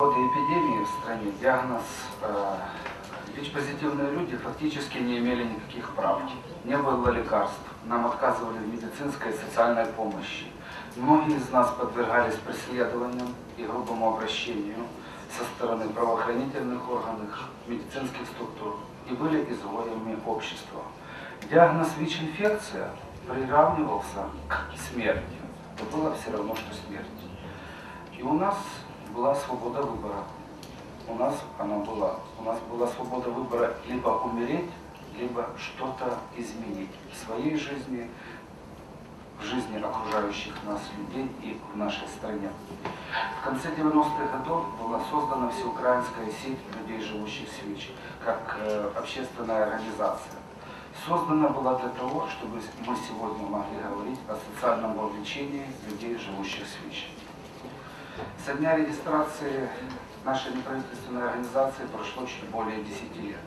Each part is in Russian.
годы эпидемии в стране диагноз э, ВИЧ-позитивные люди фактически не имели никаких прав. Не было лекарств, нам отказывали в медицинской и социальной помощи. Многие из нас подвергались преследованиям и грубому обращению со стороны правоохранительных органов, медицинских структур и были изгоями общества. Диагноз ВИЧ-инфекция приравнивался к смерти. Это было все равно, что смерть. И у нас была свобода выбора. У нас она была. У нас была свобода выбора либо умереть, либо что-то изменить в своей жизни, в жизни окружающих нас людей и в нашей стране. В конце 90-х годов была создана всеукраинская сеть людей, живущих с ВИЧ, как э, общественная организация. Создана была для того, чтобы мы сегодня могли говорить о социальном вовлечении людей, живущих с ВИЧ. Со дня регистрации нашей неправительственной организации прошло чуть более 10 лет.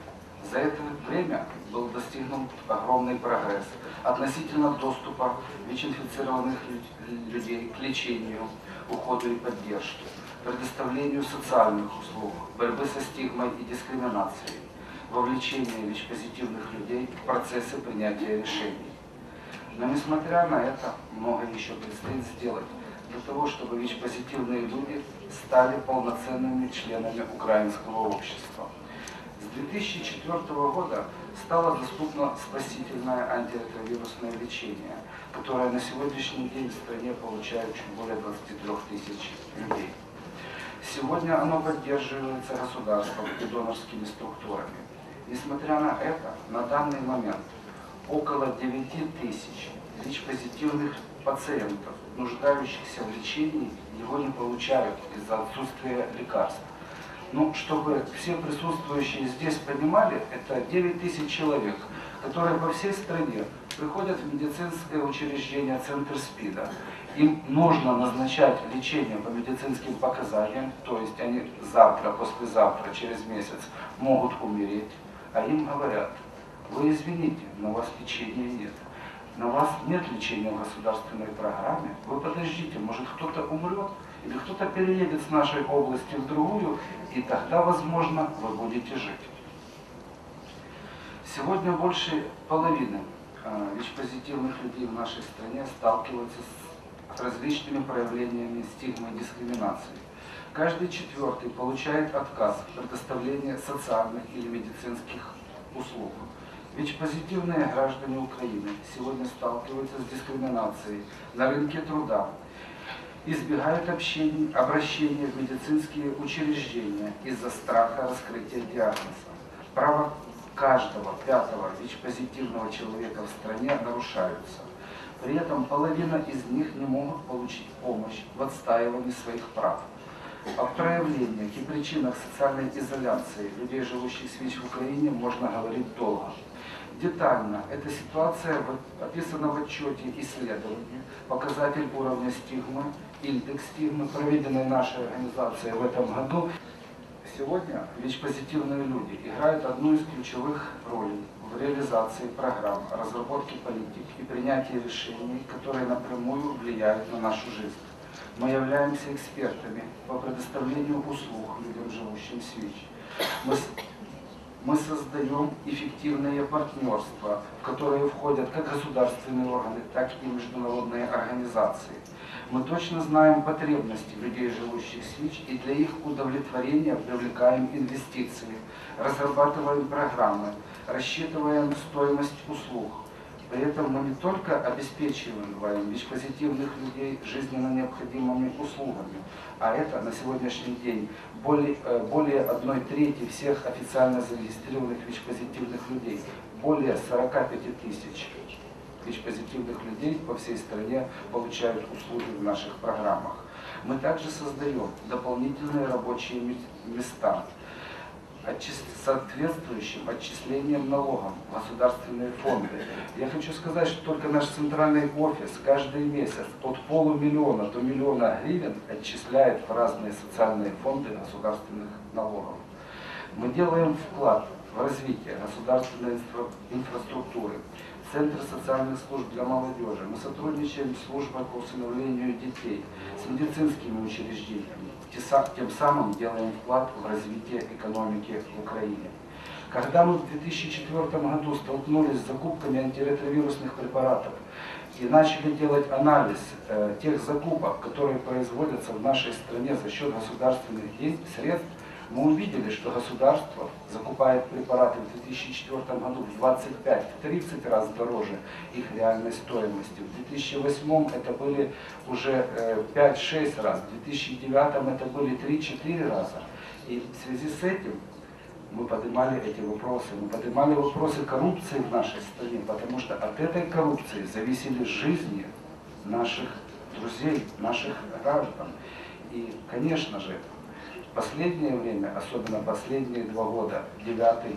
За это время был достигнут огромный прогресс относительно доступа ВИЧ-инфицированных лю- людей к лечению, уходу и поддержке, предоставлению социальных услуг, борьбы со стигмой и дискриминацией, вовлечение ВИЧ-позитивных людей в процессы принятия решений. Но несмотря на это, многое еще предстоит сделать для того, чтобы ВИЧ-позитивные люди стали полноценными членами украинского общества. С 2004 года стало доступно спасительное антиретровирусное лечение, которое на сегодняшний день в стране получают чуть более 23 тысяч людей. Сегодня оно поддерживается государством и донорскими структурами. Несмотря на это, на данный момент около 9 тысяч ВИЧ-позитивных пациентов, нуждающихся в лечении, его не получают из-за отсутствия лекарств. Ну, чтобы все присутствующие здесь понимали, это 9 тысяч человек, которые по всей стране приходят в медицинское учреждение Центр СПИДа. Им нужно назначать лечение по медицинским показаниям, то есть они завтра, послезавтра, через месяц могут умереть, а им говорят, вы извините, но у вас лечения нет. На вас нет лечения в государственной программе. Вы подождите, может кто-то умрет, или кто-то переедет с нашей области в другую, и тогда, возможно, вы будете жить. Сегодня больше половины э, ВИЧ-позитивных людей в нашей стране сталкиваются с различными проявлениями стигмы и дискриминации. Каждый четвертый получает отказ в предоставлении социальных или медицинских услуг. ВИЧ-позитивные граждане Украины сегодня сталкиваются с дискриминацией на рынке труда, избегают общения, обращения в медицинские учреждения из-за страха раскрытия диагноза. Право каждого пятого ВИЧ-позитивного человека в стране нарушаются. При этом половина из них не могут получить помощь в отстаивании своих прав. О проявлениях и причинах социальной изоляции людей, живущих с ВИЧ в Украине, можно говорить долго. Детально эта ситуация описана в отчете исследования, показатель уровня стигмы, индекс стигмы, проведенной нашей организацией в этом году. Сегодня ВИЧ-позитивные люди играют одну из ключевых ролей в реализации программ, разработке политик и принятии решений, которые напрямую влияют на нашу жизнь. Мы являемся экспертами по предоставлению услуг людям, живущим с ВИЧ. Мы, мы создаем эффективные партнерства, в которые входят как государственные органы, так и международные организации. Мы точно знаем потребности людей, живущих с ВИЧ, и для их удовлетворения привлекаем инвестиции, разрабатываем программы, рассчитываем стоимость услуг. При этом мы не только обеспечиваем ВИЧ-позитивных людей жизненно необходимыми услугами, а это на сегодняшний день более, э, более одной трети всех официально зарегистрированных ВИЧ-позитивных людей, более 45 тысяч ВИЧ-позитивных людей по всей стране получают услуги в наших программах. Мы также создаем дополнительные рабочие ме- места, соответствующим отчислением налогом в государственные фонды. Я хочу сказать, что только наш центральный офис каждый месяц от полумиллиона до миллиона гривен отчисляет в разные социальные фонды государственных налогов. Мы делаем вклад в развитие государственной инфра- инфраструктуры. Центр социальных служб для молодежи. Мы сотрудничаем с службой по усыновлению детей, с медицинскими учреждениями. Тем самым делаем вклад в развитие экономики в Украине. Когда мы в 2004 году столкнулись с закупками антиретровирусных препаратов и начали делать анализ э, тех закупок, которые производятся в нашей стране за счет государственных средств, мы увидели, что государство закупает препараты в 2004 году в 25-30 раз дороже их реальной стоимости. В 2008 это были уже 5-6 э, раз, в 2009 это были 3-4 раза. И в связи с этим мы поднимали эти вопросы. Мы поднимали вопросы коррупции в нашей стране, потому что от этой коррупции зависели жизни наших друзей, наших граждан. И, конечно же, последнее время, особенно последние два года, девятый,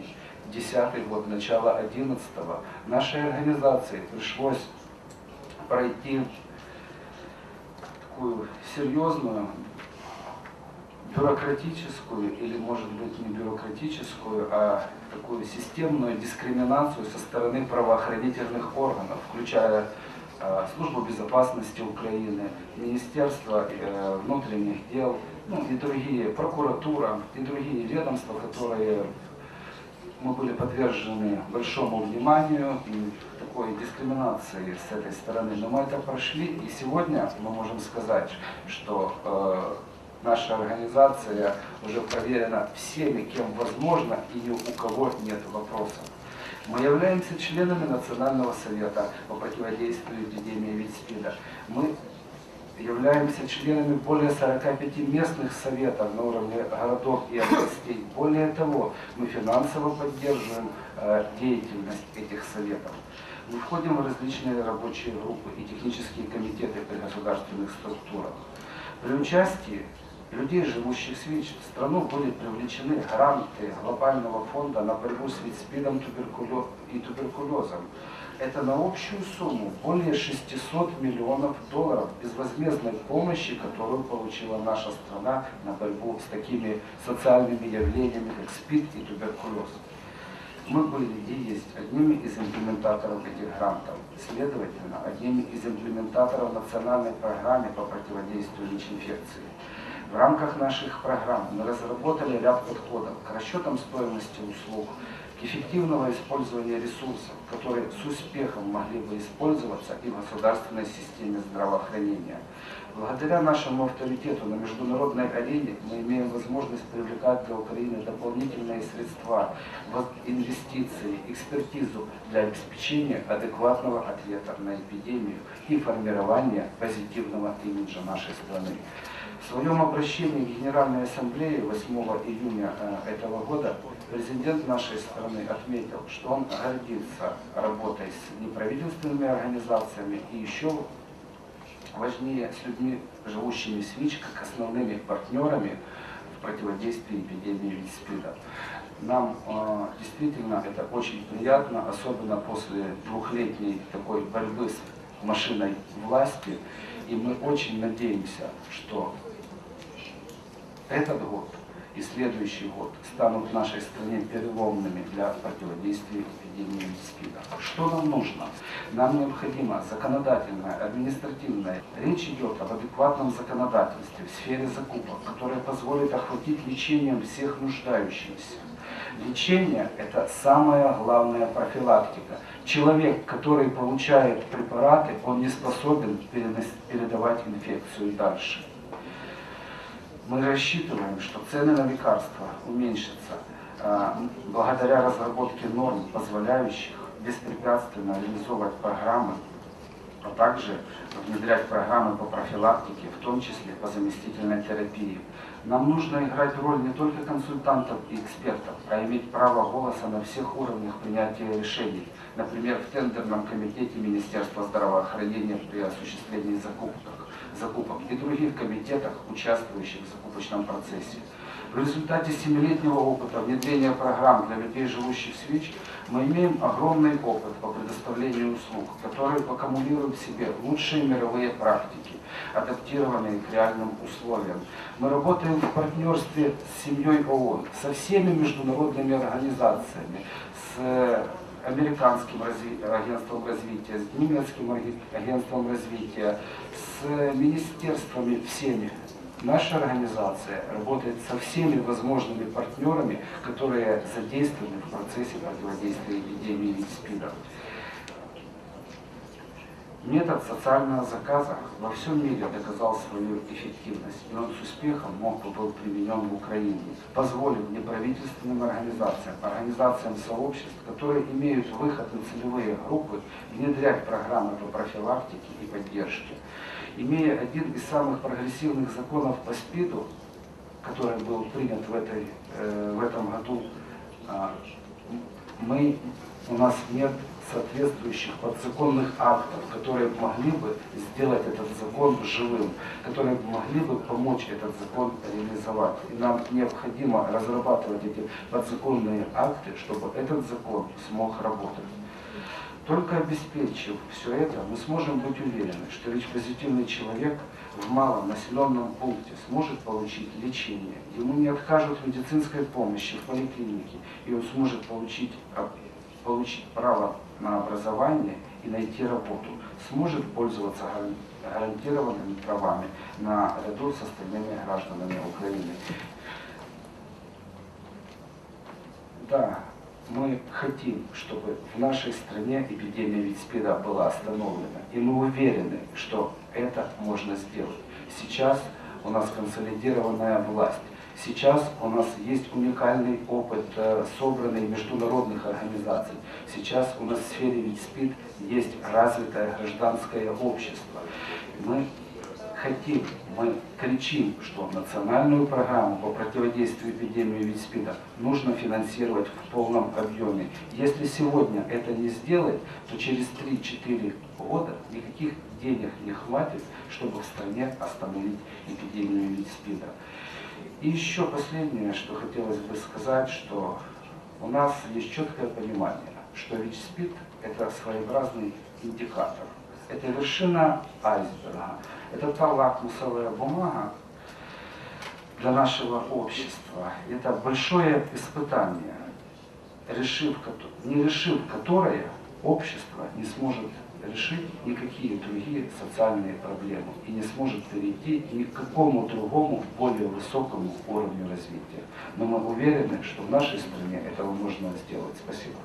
десятый год, начало одиннадцатого, нашей организации пришлось пройти такую серьезную бюрократическую или, может быть, не бюрократическую, а такую системную дискриминацию со стороны правоохранительных органов, включая Службу безопасности Украины, Министерство э, внутренних дел, ну и другие, прокуратура и другие ведомства, которые мы были подвержены большому вниманию и такой дискриминации с этой стороны. Но мы это прошли, и сегодня мы можем сказать, что э, наша организация уже проверена всеми, кем возможно, и ни у кого нет вопросов. Мы являемся членами Национального совета по противодействию эпидемии ВИЧ-СПИДа. Мы являемся членами более 45 местных советов на уровне городов и областей. Более того, мы финансово поддерживаем э, деятельность этих советов. Мы входим в различные рабочие группы и технические комитеты при государственных структурах. При участии людей, живущих в страну были привлечены гранты глобального фонда на борьбу с ВИЧ-СПИДом и туберкулезом. Это на общую сумму более 600 миллионов долларов безвозмездной помощи, которую получила наша страна на борьбу с такими социальными явлениями, как СПИД и туберкулез. Мы были и есть одними из имплементаторов этих грантов, следовательно, одними из имплементаторов национальной программы по противодействию ВИЧ-инфекции. В рамках наших программ мы разработали ряд подходов к расчетам стоимости услуг, к эффективному использованию ресурсов, которые с успехом могли бы использоваться и в государственной системе здравоохранения. Благодаря нашему авторитету на международной арене мы имеем возможность привлекать для Украины дополнительные средства, инвестиции, экспертизу для обеспечения адекватного ответа на эпидемию и формирования позитивного имиджа нашей страны. В своем обращении к Генеральной Ассамблее 8 июня э, этого года президент нашей страны отметил, что он гордится работой с неправительственными организациями и еще важнее с людьми, живущими с ВИЧ, как основными партнерами в противодействии эпидемии ВИЧ-СПИДа. Нам э, действительно это очень приятно, особенно после двухлетней такой борьбы с машиной власти. И мы очень надеемся, что этот год и следующий год станут в нашей стране переломными для противодействия эпидемии СПИДа. Что нам нужно? Нам необходимо законодательное, административное. Речь идет об адекватном законодательстве в сфере закупок, которое позволит охватить лечением всех нуждающихся. Лечение – это самая главная профилактика. Человек, который получает препараты, он не способен передавать инфекцию дальше. Мы рассчитываем, что цены на лекарства уменьшатся а, благодаря разработке норм, позволяющих беспрепятственно реализовывать программы, а также внедрять программы по профилактике, в том числе по заместительной терапии. Нам нужно играть роль не только консультантов и экспертов, а иметь право голоса на всех уровнях принятия решений, например, в тендерном комитете Министерства здравоохранения при осуществлении закупок закупок и других комитетах, участвующих в закупочном процессе. В результате семилетнего опыта внедрения программ для людей, живущих с ВИЧ, мы имеем огромный опыт по предоставлению услуг, которые аккумулируют в себе лучшие мировые практики, адаптированные к реальным условиям. Мы работаем в партнерстве с семьей ООН, со всеми международными организациями, с американским агентством развития, с немецким агентством развития, с министерствами всеми. Наша организация работает со всеми возможными партнерами, которые задействованы в процессе противодействия эпидемии ВИЧ-СПИДа. Метод социального заказа во всем мире доказал свою эффективность, и он с успехом мог бы был применен в Украине, позволив неправительственным организациям, организациям сообществ, которые имеют выход на целевые группы, внедрять программы по профилактике и поддержке. Имея один из самых прогрессивных законов по СПИДу, который был принят в, этой, э, в этом году, а, мы, у нас нет соответствующих подзаконных актов, которые могли бы сделать этот закон живым, которые могли бы помочь этот закон реализовать. И нам необходимо разрабатывать эти подзаконные акты, чтобы этот закон смог работать. Только обеспечив все это, мы сможем быть уверены, что ВИЧ-позитивный человек в малом населенном пункте сможет получить лечение, ему не откажут в медицинской помощи в поликлинике, и он сможет получить, получить право на образование и найти работу, сможет пользоваться гаран- гарантированными правами наряду с остальными гражданами Украины. Да, мы хотим, чтобы в нашей стране эпидемия ВИЧ-СПИДа была остановлена. И мы уверены, что это можно сделать. Сейчас у нас консолидированная власть. Сейчас у нас есть уникальный опыт, э, собранный международных организаций. Сейчас у нас в сфере ВИЧ-СПИД есть развитое гражданское общество. Мы хотим, мы кричим, что национальную программу по противодействию эпидемии ВИЧ-СПИДа нужно финансировать в полном объеме. Если сегодня это не сделать, то через 3-4 года никаких денег не хватит, чтобы в стране остановить эпидемию ВИЧ-СПИДа. И еще последнее, что хотелось бы сказать, что у нас есть четкое понимание, что ВИЧ-СПИД – это своеобразный индикатор. Это вершина айсберга. Это та лакмусовая бумага для нашего общества. Это большое испытание, решив, не решив которое общество не сможет решить никакие другие социальные проблемы и не сможет перейти ни к какому другому более высокому уровню развития. Но мы уверены, что в нашей стране этого можно сделать. Спасибо.